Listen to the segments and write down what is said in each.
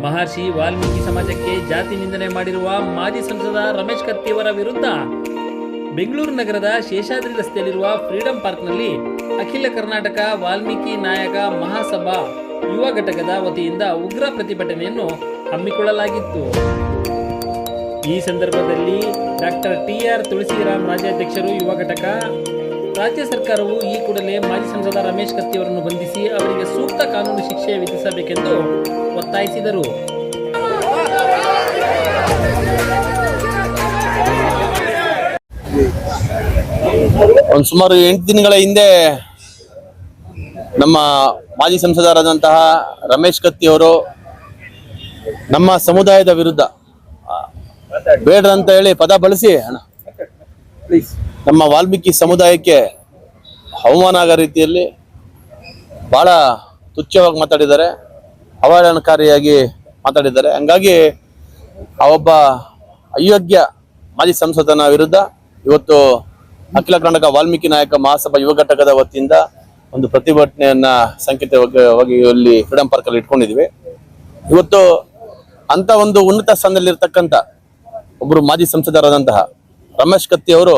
ಮಹರ್ಷಿ ವಾಲ್ಮೀಕಿ ಸಮಾಜಕ್ಕೆ ಜಾತಿ ನಿಂದನೆ ಮಾಡಿರುವ ಮಾಜಿ ಸಂಸದ ರಮೇಶ್ ಕತ್ತಿಯವರ ವಿರುದ್ಧ ಬೆಂಗಳೂರು ನಗರದ ಶೇಷಾದ್ರಿ ರಸ್ತೆಯಲ್ಲಿರುವ ಫ್ರೀಡಂ ಪಾರ್ಕ್ನಲ್ಲಿ ಅಖಿಲ ಕರ್ನಾಟಕ ವಾಲ್ಮೀಕಿ ನಾಯಕ ಮಹಾಸಭಾ ಯುವ ಘಟಕದ ವತಿಯಿಂದ ಉಗ್ರ ಪ್ರತಿಭಟನೆಯನ್ನು ಹಮ್ಮಿಕೊಳ್ಳಲಾಗಿತ್ತು. ಈ ಸಂದರ್ಭದಲ್ಲಿ ಡಾಕ್ಟರ್ ಟಿ ಆರ್ ತುಳಸಿರಾಮ್ ರಾಜ್ಯಾಧ್ಯಕ್ಷರು ಯುವ ಘಟಕ ರಾಜ್ಯ ಸರ್ಕಾರವು ಈ ಕೂಡಲೇ ಮಾಜಿ ಸಂಸದ ರಮೇಶ್ ಕತ್ತಿಯವರನ್ನು ಬಂಧಿಸಿ ಅವರಿಗೆ ಸೂಕ್ತ ಕಾನೂನು ಶಿಕ್ಷೆ ವಿಧಿಸಬೇಕೆಂದು ಒತ್ತಾಯಿಸಿದರು. ಒಂದು ಸುಮಾರು ಎಂಟು ದಿನಗಳ ಹಿಂದೆ ನಮ್ಮ ಮಾಜಿ ಸಂಸದರಾದಂತಹ ರಮೇಶ್ ಕತ್ತಿ ಅವರು ನಮ್ಮ ಸಮುದಾಯದ ವಿರುದ್ಧ ಬೇಡ್ರಂತ ಬೇಡ ಅಂತ ಹೇಳಿ ಪದ ಬಳಸಿ ಅಣ್ಣ. ನಮ್ಮ ವಾಲ್ಮೀಕಿ ಸಮುದಾಯಕ್ಕೆ ಅವಮಾನ ಆಗೋ ರೀತಿಯಲ್ಲಿ ಬಹಳ ತುಚ್ಛವಾಗಿ ಮಾತಾಡಿದ್ದಾರೆ, ಅವಹೇಳನಕಾರಿಯಾಗಿ ಮಾತಾಡಿದ್ದಾರೆ. ಹಂಗಾಗಿ ಆ ಒಬ್ಬ ಅಯೋಗ್ಯ ಮಾಜಿ ಸಂಸದನ ವಿರುದ್ಧ ಇವತ್ತು ಅಖಿಲ ಕರ್ನಾಟಕ ವಾಲ್ಮೀಕಿ ನಾಯಕ ಮಹಾಸಭಾ ಯುವ ಘಟಕದ ವತಿಯಿಂದ ಒಂದು ಪ್ರತಿಭಟನೆಯನ್ನ ಸಂಕೇತವಾಗಿ ಇಲ್ಲಿ ಫ್ರೀಡಂ ಪಾರ್ಕ್ ಅಲ್ಲಿ ಇಟ್ಕೊಂಡಿದ್ವಿ ಇವತ್ತು ಅಂತ ಒಂದು ಉನ್ನತ ಸ್ಥಾನದಲ್ಲಿರ್ತಕ್ಕಂಥ ಒಬ್ಬರು ಮಾಜಿ ಸಂಸದರಾದಂತಹ ರಮೇಶ್ ಕತ್ತಿ ಅವರು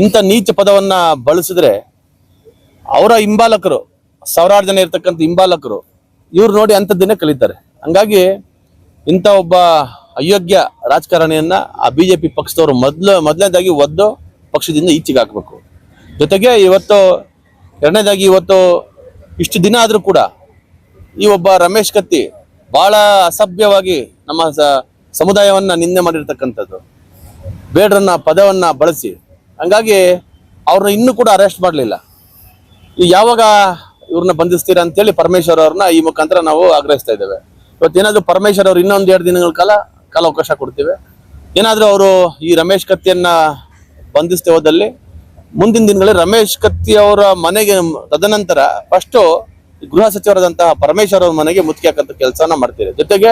ಇಂಥ ನೀಚ ಪದವನ್ನ ಬಳಸಿದ್ರೆ ಅವರ ಹಿಂಬಾಲಕರು, ಸಾವಿರಾರು ಜನ ಇರ್ತಕ್ಕಂಥ ಹಿಂಬಾಲಕರು, ಇವ್ರು ನೋಡಿ ಅಂಥದ್ದನ್ನೇ ಕಲಿತಾರೆ. ಹಂಗಾಗಿ ಇಂಥ ಒಬ್ಬ ಅಯೋಗ್ಯ ರಾಜಕಾರಣಿಯನ್ನ ಆ ಬಿಜೆಪಿ ಪಕ್ಷದವರು ಮೊದ್ಲು, ಮೊದಲನೇದಾಗಿ ಒದ್ದು ಪಕ್ಷದಿಂದ ಈಚೆಗೆ ಹಾಕ್ಬೇಕು. ಜೊತೆಗೆ ಇವತ್ತು ಎರಡನೇದಾಗಿ ಇವತ್ತು ಇಷ್ಟು ದಿನ ಆದರೂ ಕೂಡ ಈ ಒಬ್ಬ ರಮೇಶ್ ಕತ್ತಿ ಬಹಳ ಅಸಭ್ಯವಾಗಿ ನಮ್ಮ ಸಮುದಾಯವನ್ನ ನಿಂದೆ ಮಾಡಿರ್ತಕ್ಕಂಥದ್ದು. ಬೇಡ್ರನ್ನ ಪದವನ್ನ ಬಳಸಿ ಹಂಗಾಗಿ ಅವ್ರನ್ನ ಇನ್ನೂ ಕೂಡ ಅರೆಸ್ಟ್ ಮಾಡಲಿಲ್ಲ. ಯಾವಾಗ ಇವ್ರನ್ನ ಬಂಧಿಸ್ತೀರಾ ಅಂತೇಳಿ ಪರಮೇಶ್ವರ್ ಅವ್ರನ್ನ ಈ ಮುಖಾಂತರ ನಾವು ಆಗ್ರಹಿಸ್ತಾ ಇದ್ದೇವೆ. ಇವತ್ತೇನಾದ್ರೂ ಪರಮೇಶ್ವರ್ ಅವ್ರು ಇನ್ನೊಂದು ಎರಡು ದಿನಗಳ ಕಾಲ ಕಾಲಾವಕಾಶ ಕೊಡ್ತೀವಿ. ಏನಾದರೂ ಅವರು ಈ ರಮೇಶ್ ಕತ್ತಿಯನ್ನ ಬಂಧಿಸ್ತೇ ಹೋದಲ್ಲಿ ಮುಂದಿನ ದಿನಗಳಲ್ಲಿ ರಮೇಶ್ ಕತ್ತಿ ಅವರ ಮನೆಗೆ ತದನಂತರ ಫಸ್ಟು ಗೃಹ ಸಚಿವರಾದಂತಹ ಪರಮೇಶ್ವರ್ ಅವ್ರ ಮನೆಗೆ ಮುತ್ತಿಗೆ ಹಾಕಂತ ಕೆಲಸನ ಮಾಡ್ತೀವಿ ಜೊತೆಗೆ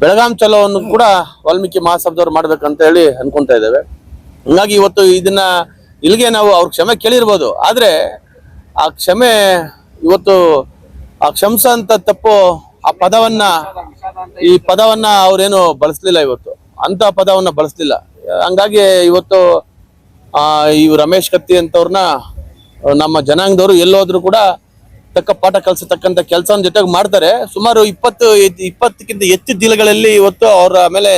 ಬೆಳಗಾಂ ಚಲೋವನ್ನು ಕೂಡ ವಾಲ್ಮೀಕಿ ಮಹಾಸಭದವ್ರು ಮಾಡ್ಬೇಕಂತ ಹೇಳಿ ಅನ್ಕೊಂತಾ ಇದ್ದೇವೆ. ಹಂಗಾಗಿ ಇವತ್ತು ಇದನ್ನ ಇಲ್ಲಿಗೆ ನಾವು ಅವ್ರ ಕ್ಷಮೆ ಕೇಳಿರ್ಬೋದು. ಆದ್ರೆ ಆ ಕ್ಷಮೆ ಇವತ್ತು ಆ ಕ್ಷಮಸ ಅಂತ ತಪ್ಪು ಆ ಪದವನ್ನ ಈ ಪದವನ್ನ ಅವ್ರೇನು ಬಳಸ್ಲಿಲ್ಲ ಇವತ್ತು. ಅಂತ ಪದವನ್ನ ಬಳಸ್ಲಿಲ್ಲ. ಹಂಗಾಗಿ ಇವತ್ತು ಆ, ಈ ರಮೇಶ್ ಕತ್ತಿ ಅಂತವ್ರನ್ನ ನಮ್ಮ ಜನಾಂಗದವರು ಎಲ್ಲೋದ್ರು ಕೂಡ ತಕ್ಕ ಪಾಠ ಕಲಿಸತಕ್ಕಂತ ಕೆಲಸ ಜೊತೆಗೆ ಮಾಡ್ತಾರೆ. ಸುಮಾರು ಇಪ್ಪತ್ತು ಇಪ್ಪತ್ತಕ್ಕಿಂತ ಹೆಚ್ಚು ದಿನಗಳಲ್ಲಿ ಇವತ್ತು ಅವರ ಮೇಲೆ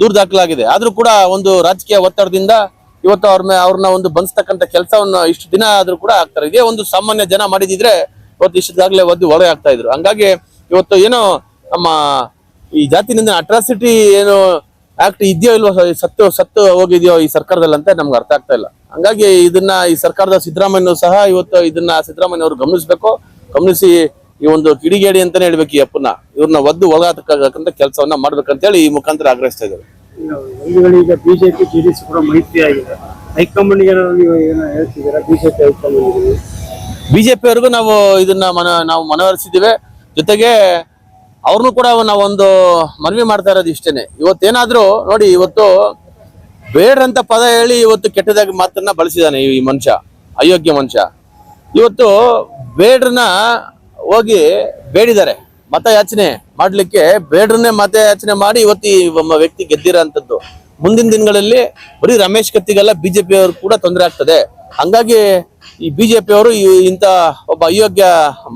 ದೂರು ದಾಖಲಾಗಿದೆ ಆದ್ರೂ ಕೂಡ ಒಂದು ರಾಜಕೀಯ ಒತ್ತಡದಿಂದ ಇವತ್ತು ಅವ್ರ ಅವ್ರನ್ನ ಒಂದು ಬಂಧಿಸ್ತಕ್ಕಂಥ ಕೆಲಸವನ್ನು ಇಷ್ಟು ದಿನ ಆದ್ರೂ ಕೂಡ ಆಗ್ತಾರೆ. ಇದೇ ಒಂದು ಸಾಮಾನ್ಯ ಜನ ಮಾಡಿದಿದ್ರೆ ಇವತ್ತು ಇಷ್ಟದಾಗಲೇ ಒದ್ದು ಒಳಗೆ ಆಗ್ತಾ ಇದ್ರು. ಹಂಗಾಗಿ ಇವತ್ತು ಏನೋ ನಮ್ಮ ಈ ಜಾತಿನಿಂದ ಅಟ್ರಾಸಿಟಿ ಏನು ಆಕ್ಟ್ ಇದೆಯೋ ಇಲ್ವೋ ಸತ್ತು ಸತ್ತು ಹೋಗಿದೆಯೋ ಈ ಸರ್ಕಾರದಲ್ಲಿ ಅಂತ ನಮ್ಗೆ ಅರ್ಥ ಆಗ್ತಾ ಇಲ್ಲ. ಹಂಗಾಗಿ ಇದನ್ನ ಈ ಸರ್ಕಾರದ ಸಿದ್ದರಾಮಯ್ಯ ಸಹ ಇವತ್ತು ಇದನ್ನ ಸಿದ್ದರಾಮಯ್ಯ ಅವರು ಗಮನಿಸಬೇಕು. ಗಮನಿಸಿ ಈ ಒಂದು ಕಿಡಿಗೇಡಿ ಅಂತಾನೆ ಹೇಳ್ಬೇಕು ಈ ಅಪ್ಪನ ಇವ್ರನ್ನ ಒದ್ದು ಒಳಗಾತಕ್ಕಂತ ಕೆಲಸವನ್ನ ಮಾಡ್ಬೇಕಂತೇಳಿ ಈ ಮುಖಾಂತರ ಆಗ್ರಹಿಸ್ತಾ ಇದ್ದಾರೆ. ಈಗ ಬಿಜೆಪಿ ಜೆಡಿಎಸ್ ಕೂಡ ಮೈತ್ರಿ ಆಗಿದೆ. ಹೈಕಮಾಂಡ್ಗೆ ಹೇಳ್ತಿದ್ದೀರಾ? ಬಿಜೆಪಿ ಹೈಕಮಾಂಡ್ ನಾವು ಇದನ್ನ ಮನ ನಾವು ಮನವರಿಸಿದ್ದೇವೆ. ಜೊತೆಗೆ ಅವ್ರನ್ನೂ ಕೂಡ ನಾವೊಂದು ಒಂದು ಮನವಿ ಮಾಡ್ತಾ ಇರೋದು ಇಷ್ಟೇನೆ. ಇವತ್ತೇನಾದ್ರೂ ನೋಡಿ ಇವತ್ತು ಬೇಡ್ರಂತ ಪದ ಹೇಳಿ ಇವತ್ತು ಕೆಟ್ಟದಾಗಿ ಮಾತನ್ನ ಬಳಸಿದಾನೆ ಈ ಮನುಷ್ಯ ಅಯೋಗ್ಯ ಮನುಷ್ಯ. ಇವತ್ತು ಬೇಡ್ರನ್ನ ಹೋಗಿ ಬೇಡಿದ್ದಾರೆ. ಮತ ಯಾಚನೆ ಮಾಡ್ಲಿಕ್ಕೆ ಬೇಡ್ರನ್ನೇ ಮತ ಯಾಚನೆ ಮಾಡಿ ಇವತ್ತಿ ಒಬ್ಬ ವ್ಯಕ್ತಿ ಗೆದ್ದಿರೋಂಥದ್ದು. ಮುಂದಿನ ದಿನಗಳಲ್ಲಿ ಬರೀ ರಮೇಶ್ ಕತ್ತಿಗೆಲ್ಲ ಬಿಜೆಪಿ ಅವರು ಕೂಡ ತೊಂದರೆ ಆಗ್ತದೆ. ಹಂಗಾಗಿ ಈ ಬಿಜೆಪಿ ಅವರು ಇಂತ ಒಬ್ಬ ಅಯೋಗ್ಯ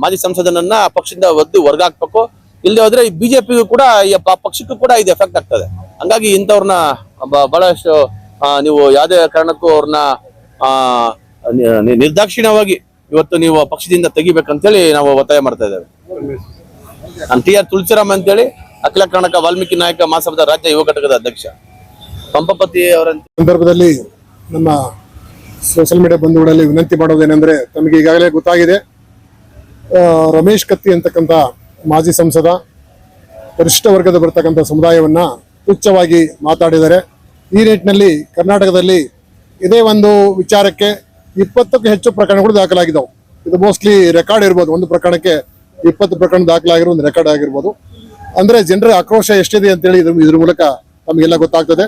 ಮಾಜಿ ಸಂಸದನನ್ನ ಆ ಪಕ್ಷದಿಂದ ಒದ್ದು ಹೊರಗಾಕ್ಬೇಕು ಇಲ್ಲದೆ ಹೋದ್ರೆ ಈ ಬಿಜೆಪಿಗೂ ಕೂಡ ಈ ಪಕ್ಷಕ್ಕೂ ಕೂಡ ಇದು ಎಫೆಕ್ಟ್ ಆಗ್ತದೆ. ಹಂಗಾಗಿ ಇಂಥವ್ರನ್ನ ಬಹಳಷ್ಟು ನೀವು ಯಾವುದೇ ಕಾರಣಕ್ಕೂ ಅವ್ರನ್ನ ನಿರ್ದಾಕ್ಷಿಣ್ಯವಾಗಿ ಇವತ್ತು ನೀವು ಪಕ್ಷದಿಂದ ತೆಗಿಬೇಕಂತೇಳಿ ನಾವು ಒತ್ತಾಯ ಮಾಡ್ತಾ ಇದ್ದೇವೆ. ನಾನು ಟಿ ಆರ್ ತುಳಸಿರಾಮ್ ಅಂತೇಳಿ ಅಖಿಲ ಕರ್ನಾಟಕ ವಾಲ್ಮೀಕಿ ನಾಯಕ ಮಹಾಸಭಾದ ರಾಜ್ಯ ಯುವ ಘಟಕದ ಅಧ್ಯಕ್ಷ. ಪಂಪಪತಿ ಅವರ ಸಂದರ್ಭದಲ್ಲಿ ನಮ್ಮ ಸೋಷಿಯಲ್ ಮೀಡಿಯಾ ಬಂಧುಗಳಲ್ಲಿ ವಿನಂತಿ ಮಾಡೋದೇನೆಂದ್ರೆ ತಮಗೆ ಈಗಾಗಲೇ ಗೊತ್ತಾಗಿದೆ ರಮೇಶ್ ಕತ್ತಿ ಅಂತಕ್ಕಂಥ ಮಾಜಿ ಸಂಸದ ಪರಿಶಿಷ್ಟ ವರ್ಗದ ಬರ್ತಕ್ಕಂಥ ಸಮುದಾಯವನ್ನ ತುಚ್ಛವಾಗಿ ಮಾತಾಡಿದ್ದಾರೆ. ಈ ನಿಟ್ಟಿನಲ್ಲಿ ಕರ್ನಾಟಕದಲ್ಲಿ ಇದೇ ಒಂದು ವಿಚಾರಕ್ಕೆ ಇಪ್ಪತ್ತಕ್ಕೂ ಹೆಚ್ಚು ಪ್ರಕರಣಗಳು ದಾಖಲಾಗಿದ್ದಾವೆ. ಇದು ಮೋಸ್ಟ್ಲಿ ರೆಕಾರ್ಡ್ ಇರ್ಬೋದು. ಒಂದು ಪ್ರಕರಣಕ್ಕೆ ಇಪ್ಪತ್ತು ಪ್ರಕರಣ ದಾಖಲಾಗಿರೋ ಒಂದು ರೆಕಾರ್ಡ್ ಆಗಿರ್ಬೋದು. ಅಂದ್ರೆ ಜನರ ಆಕ್ರೋಶ ಎಷ್ಟಿದೆ ಅಂತೇಳಿ ಇದ್ರ ಇದ್ರ ಮೂಲಕ ನಮಗೆಲ್ಲ ಗೊತ್ತಾಗ್ತದೆ.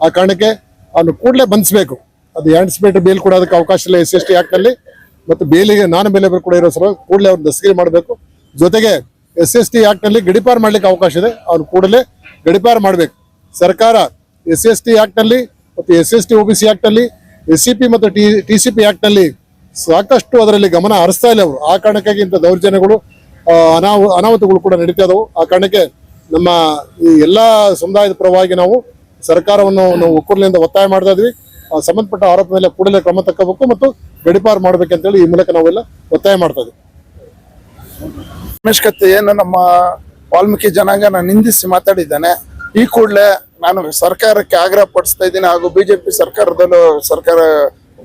ಆ ಕಾರಣಕ್ಕೆ ಅವನು ಕೂಡಲೇ ಬಂಧಿಸಬೇಕು. ಅದು ಆಂಟಿಸಿಪೇಟ್ ಬೇಲ್ ಕೊಡೋದಕ್ಕೆ ಅವಕಾಶ ಇಲ್ಲ ಎಸ್ ಎಸ್ ಟಿ ಆ್ಯಕ್ಟ್ನಲ್ಲಿ ಮತ್ತು ಬೇಲಿಗೆ ನಾನು ಮೇಲೆ ಕೂಡ ಇರೋ ಸಲ ಕೂಡಲೇ ಅವ್ರು ದಸ್ತಗಿರಿ ಮಾಡಬೇಕು. ಜೊತೆಗೆ ಎಸ್ ಎಸ್ ಟಿ ಆ್ಯಕ್ಟ್ನಲ್ಲಿ ಗಡಿಪಾರು ಮಾಡಲಿಕ್ಕೆ ಅವಕಾಶ ಇದೆ. ಅವ್ನು ಕೂಡಲೇ ಗಡಿಪಾರು ಮಾಡಬೇಕು. ಸರ್ಕಾರ ಎಸ್ ಎಸ್ ಟಿ ಆ್ಯಕ್ಟ್ನಲ್ಲಿ ಮತ್ತು S S T O B C ಆ್ಯಕ್ಟಲ್ಲಿ S C P ಮತ್ತು ಟಿ ಟಿ ಸಿ ಪಿ ಸಾಕಷ್ಟು ಅದರಲ್ಲಿ ಗಮನ ಹರಿಸ್ತಾ ಇಲ್ಲ ಅವರು. ಆ ಕಾರಣಕ್ಕಾಗಿ ಇಂಥ ದೌರ್ಜನ್ಯಗಳು ಅನಾಹು ಅನಾಹುತಗಳು ಕೂಡ ನಡೀತಾ ಇದಾವೆ. ಆ ಕಾರಣಕ್ಕೆ ನಮ್ಮ ಈ ಎಲ್ಲ ಸಮುದಾಯದ ಪರವಾಗಿ ನಾವು ಸರ್ಕಾರವನ್ನು ನಾವು ಒಕ್ಕೂರಲಿಂದ ಒತ್ತಾಯ ಮಾಡ್ತಾ ಇದ್ವಿ. ಸಂಬಂಧಪಟ್ಟ ಆರೋಪ ಮೇಲೆ ಕೂಡಲೇ ಕ್ರಮ ತಕ್ಕಬೇಕು ಮತ್ತು ಗಡಿಪಾರು ಮಾಡ್ಬೇಕಂತೇಳಿ ಈ ಮೂಲಕ ನಾವೆಲ್ಲ ಒತ್ತಾಯ ಮಾಡ್ತಾ ಇದ್ವಿ. ರಮೇಶ್ ಏನು ನಮ್ಮ ವಾಲ್ಮೀಕಿ ಜನಾಂಗನ ನಿಂದಿಸಿ ಮಾತಾಡಿದ್ದಾನೆ. ಈ ಕೂಡಲೇ ನಾನು ಸರ್ಕಾರಕ್ಕೆ ಆಗ್ರಹ ಪಡಿಸ್ತಾ ಇದ್ದೀನಿ ಹಾಗೂ ಬಿಜೆಪಿ ಸರ್ಕಾರದಲ್ಲೂ ಸರ್ಕಾರ,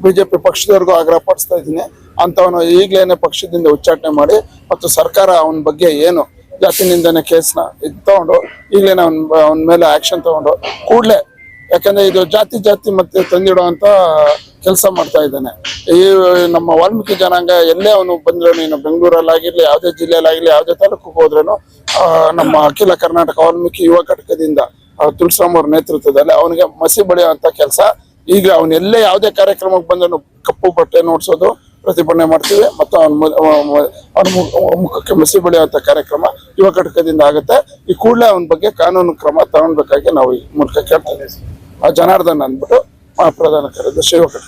ಬಿಜೆಪಿ ಪಕ್ಷದವ್ರಿಗೂ ಆಗ್ರಹ ಪಡಿಸ್ತಾ ಇದ್ದೀನಿ. ಅಂತವನು ಈಗಲೇನೆ ಪಕ್ಷದಿಂದ ಉಚ್ಚಾಟನೆ ಮಾಡಿ ಮತ್ತು ಸರ್ಕಾರ ಅವನ ಬಗ್ಗೆ ಏನು ಜಾತಿ ನಿಂದನೆ ಕೇಸ್ನ ಇದು ತಗೊಂಡು, ಈಗಲೇನೆ ಅವನ ಅವನ ಮೇಲೆ ಆಕ್ಷನ್ ತಗೊಂಡು ಕೂಡಲೇ ಯಾಕಂದ್ರೆ ಇದು ಜಾತಿ ಜಾತಿ ಮತ್ತೆ ತಂದಿಡುವಂತ ಕೆಲಸ ಮಾಡ್ತಾ ಇದ್ದಾನೆ. ಈ ನಮ್ಮ ವಾಲ್ಮೀಕಿ ಜನಾಂಗ ಎಲ್ಲೇ ಅವನು ಬಂದ್ರು ನೀನು ಬೆಂಗಳೂರಲ್ಲಾಗಿರ್ಲಿ, ಯಾವುದೇ ಜಿಲ್ಲೆಯಲ್ಲಾಗಿರ್ಲಿ, ಯಾವುದೇ ತಾಲೂಕಿಗೆ ಹೋದ್ರೂ ನಮ್ಮ ಅಖಿಲ ಕರ್ನಾಟಕ ವಾಲ್ಮೀಕಿ ಯುವ ಘಟಕದಿಂದ ತುಳಸಿರಾಮ್ ಅವ್ರ ನೇತೃತ್ವದಲ್ಲಿ ಅವನಿಗೆ ಮಸಿ ಬಳಿಯುವಂತ ಕೆಲಸ. ಈಗ ಅವನು ಎಲ್ಲೇ ಯಾವುದೇ ಕಾರ್ಯಕ್ರಮಕ್ಕೆ ಬಂದನು ಕಪ್ಪು ಬಟ್ಟೆ ನೋಡ್ಸೋದು ಪ್ರತಿಭಟನೆ ಮಾಡ್ತೀವಿ, ಮತ್ತು ಅವನ ಅವನ ಮುಖಕ್ಕೆ ಮಸಿ ಬೆಳೆಯುವಂತ ಕಾರ್ಯಕ್ರಮ ಯುವ ಘಟಕದಿಂದ ಆಗುತ್ತೆ. ಈ ಕೂಡಲೇ ಅವನ ಬಗ್ಗೆ ಕಾನೂನು ಕ್ರಮ ತಗೊಳ್ಬೇಕಾಗಿ ನಾವು ಈ ಮೂಲಕ ಕೇಳ್ತಾ ಇದ್ದೀವಿ. ಆ ಜನಾರ್ದನ್ ಅಂದ್ಬಿಟ್ಟು ಪ್ರಧಾನ ಕಾರ್ಯದರ್ಶಿ ಘಟಕ